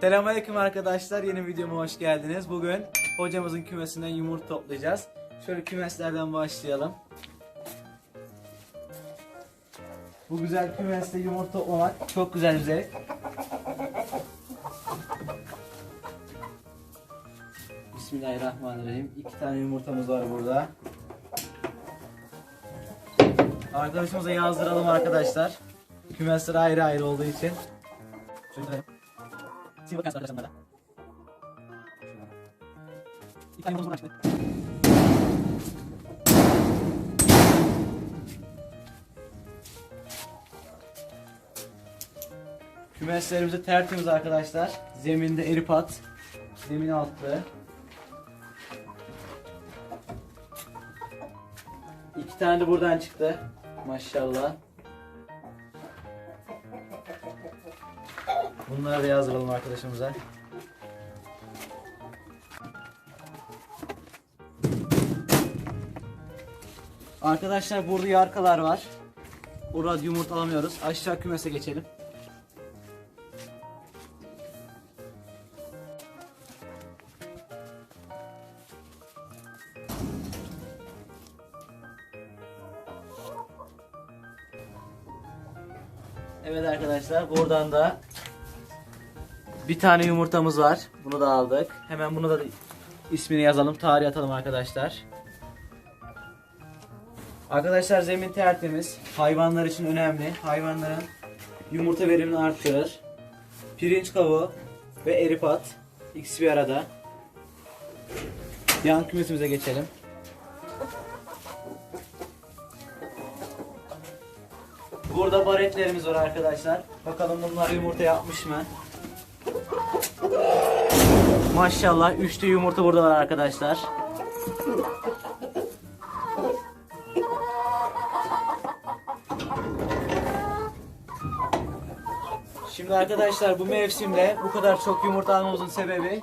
Selamünaleyküm arkadaşlar. Yeni videoma hoş geldiniz. Bugün hocamızın kümesinden yumurta toplayacağız. Şöyle kümeslerden başlayalım. Bu güzel kümeste yumurta toplamak çok güzel bir zevk. Bismillahirrahmanirrahim. İki tane yumurtamız var burada. Arkadaşımıza yazdıralım arkadaşlar. Kümesler ayrı ayrı olduğu için. Şöyle Sil bakın arkadaşlar bunlara. İlk tane yumurtamız buradan. Kümeslerimizi tertemiz arkadaşlar. Zeminde eripat. Zemin altı. İki tane de buradan çıktı. Maşallah. Bunları da yazdıralım arkadaşımıza. Arkadaşlar burada yarkalar var. Burada yumurta alamıyoruz. Aşağı kümese geçelim. Evet arkadaşlar buradan da bir tane yumurtamız var. Bunu da aldık. Hemen bunu da ismini yazalım. Tarih atalım arkadaşlar. Arkadaşlar zemin tertemiz. Hayvanlar için önemli. Hayvanların yumurta verimini arttırır. Pirinç kavuğu ve eripat. İkisi bir arada. Yan kümesimize geçelim. Burada baretlerimiz var arkadaşlar. Bakalım bunlar yumurta yapmış mı? Maşallah üçlü yumurta burada var arkadaşlar. Şimdi arkadaşlar bu mevsimde bu kadar çok yumurta almamızın sebebi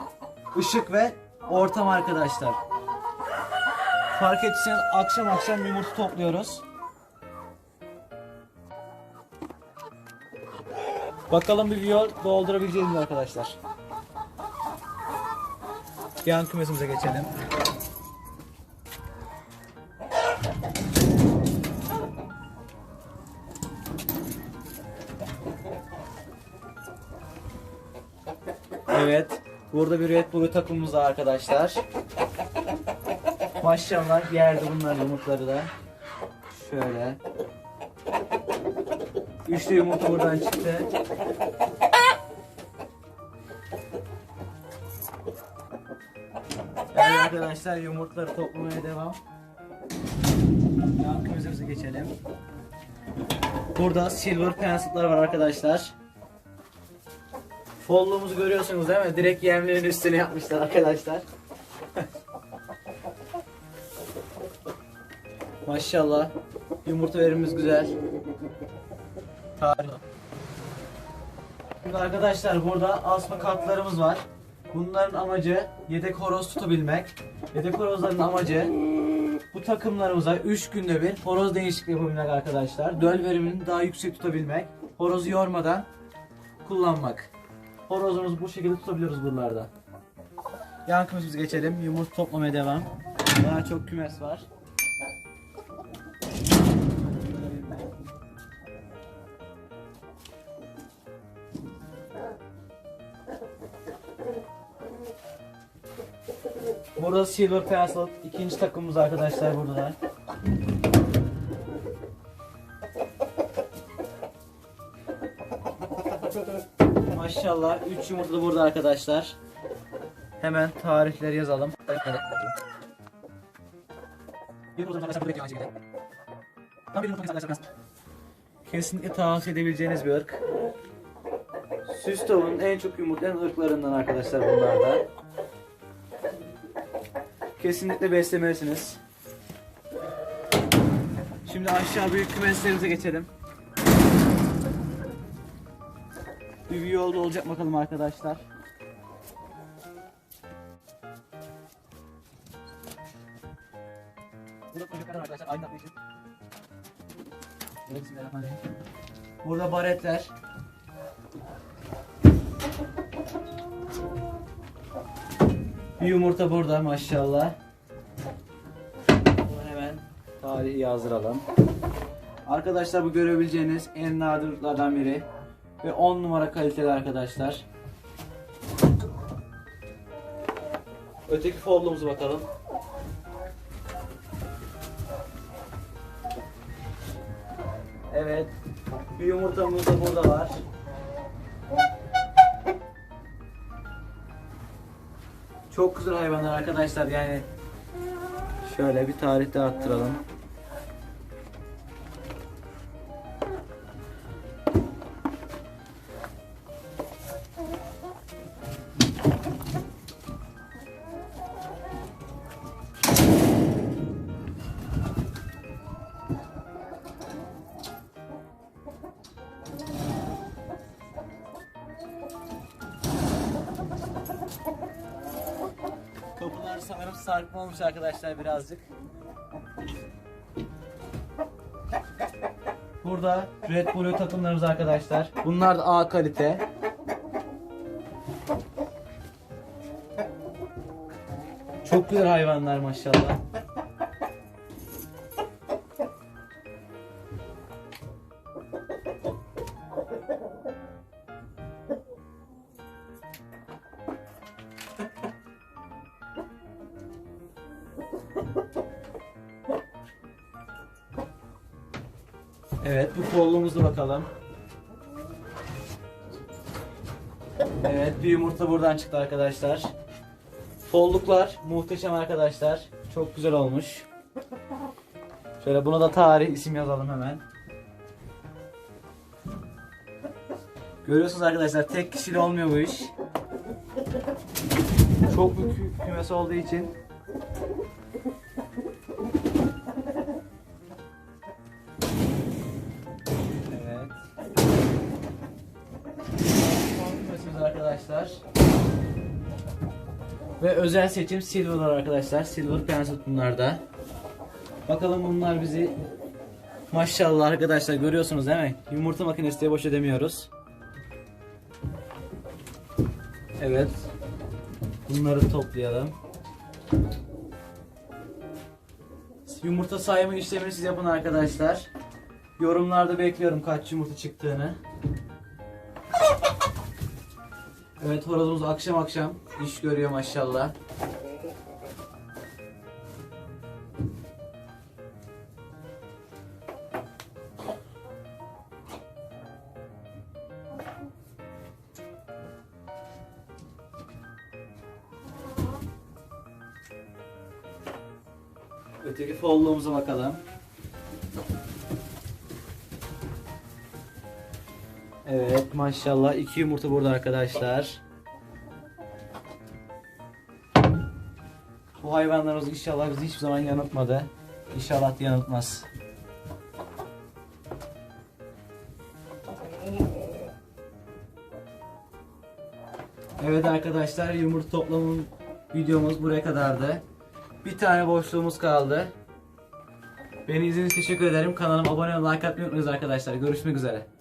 ışık ve ortam arkadaşlar. Fark etseniz akşam akşam yumurta topluyoruz. Bakalım bir viyol doldurabileceğiz mi arkadaşlar? Yan kümesimize geçelim. Evet. Burada bir Red Bull takımımız var arkadaşlar. Maşallah yerde bunlar yumurtları da. Şöyle. Üçlü yumurta buradan çıktı. Evet arkadaşlar yumurtları toplamaya devam. Yan kümesimize geçelim. Burada silver pencil'lar var arkadaşlar. Folluğumuzu görüyorsunuz değil mi? Direkt yemlerin üstüne yapmışlar arkadaşlar. Maşallah. Yumurta verimimiz güzel. Tarih. Şimdi arkadaşlar burada asma kartlarımız var. Bunların amacı yedek horoz tutabilmek. Yedek horozların amacı bu takımlarımıza 3 günde bir horoz değişikliği yapabilmek arkadaşlar. Döl verimini daha yüksek tutabilmek. Horozu yormadan kullanmak. Horozumuzu bu şekilde tutabiliyoruz buralarda. Yan geçelim. Yumurta toplamaya devam. Daha çok kümes var. Burada Silver Pencil ikinci takımımız arkadaşlar burada da. Maşallah 3 yumurta da burada arkadaşlar. Hemen tarihleri yazalım. Kesinlikle tavsiye edebileceğiniz bir ırk. Süs tavuğunun en çok yumurtlayan ırklarından arkadaşlar bunlar da. Kesinlikle beslemelisiniz. Şimdi aşağı büyük kümeslerimize geçelim. Bir yolda olacak bakalım arkadaşlar. Burada çocuklar arkadaşlar aydınlatma için. Burada baretler. Bir yumurta burada maşallah. Bunu hemen tarihi yazdıralım. Arkadaşlar bu görebileceğiniz en nadirlerden biri. Ve 10 numara kaliteli arkadaşlar. Öteki foldumuza bakalım. Evet. Bir yumurtamız da burada var. Çok güzel hayvanlar arkadaşlar yani. Şöyle bir tarihte attıralım. Kapılar sanırım sarkma olmuş arkadaşlar birazcık. Burada Red Bull takımlarımız arkadaşlar. Bunlar da A kalite. Çok güzel hayvanlar maşallah. Evet bu kollumuzu bakalım. Evet bir yumurta buradan çıktı arkadaşlar. Folluklar muhteşem arkadaşlar. Çok güzel olmuş. Şöyle buna da tarih isim yazalım hemen. Görüyorsunuz arkadaşlar tek kişili olmuyor bu iş. Çok büyük kü- kümesi olduğu için arkadaşlar. Ve özel seçim silverlar arkadaşlar. Silver prensip bunlar. Bakalım bunlar bizi Maşallah arkadaşlar görüyorsunuz değil mi? Yumurta makinesi diye boş edemiyoruz. Evet. Bunları toplayalım. Yumurta sayma işlemini siz yapın arkadaşlar. Yorumlarda bekliyorum kaç yumurta çıktığını. Evet horozumuz akşam akşam iş görüyor maşallah. Öteki folluğumuza bakalım. Evet maşallah iki yumurta burada arkadaşlar. Bu hayvanlarımız inşallah bizi hiçbir zaman yanıltmadı. İnşallah yanıltmaz. Evet arkadaşlar yumurta toplamı videomuz buraya kadardı. Bir tane boşluğumuz kaldı. Beni izlediğiniz teşekkür ederim. Kanalıma abone olmayı, like atmayı unutmayınız arkadaşlar. Görüşmek üzere.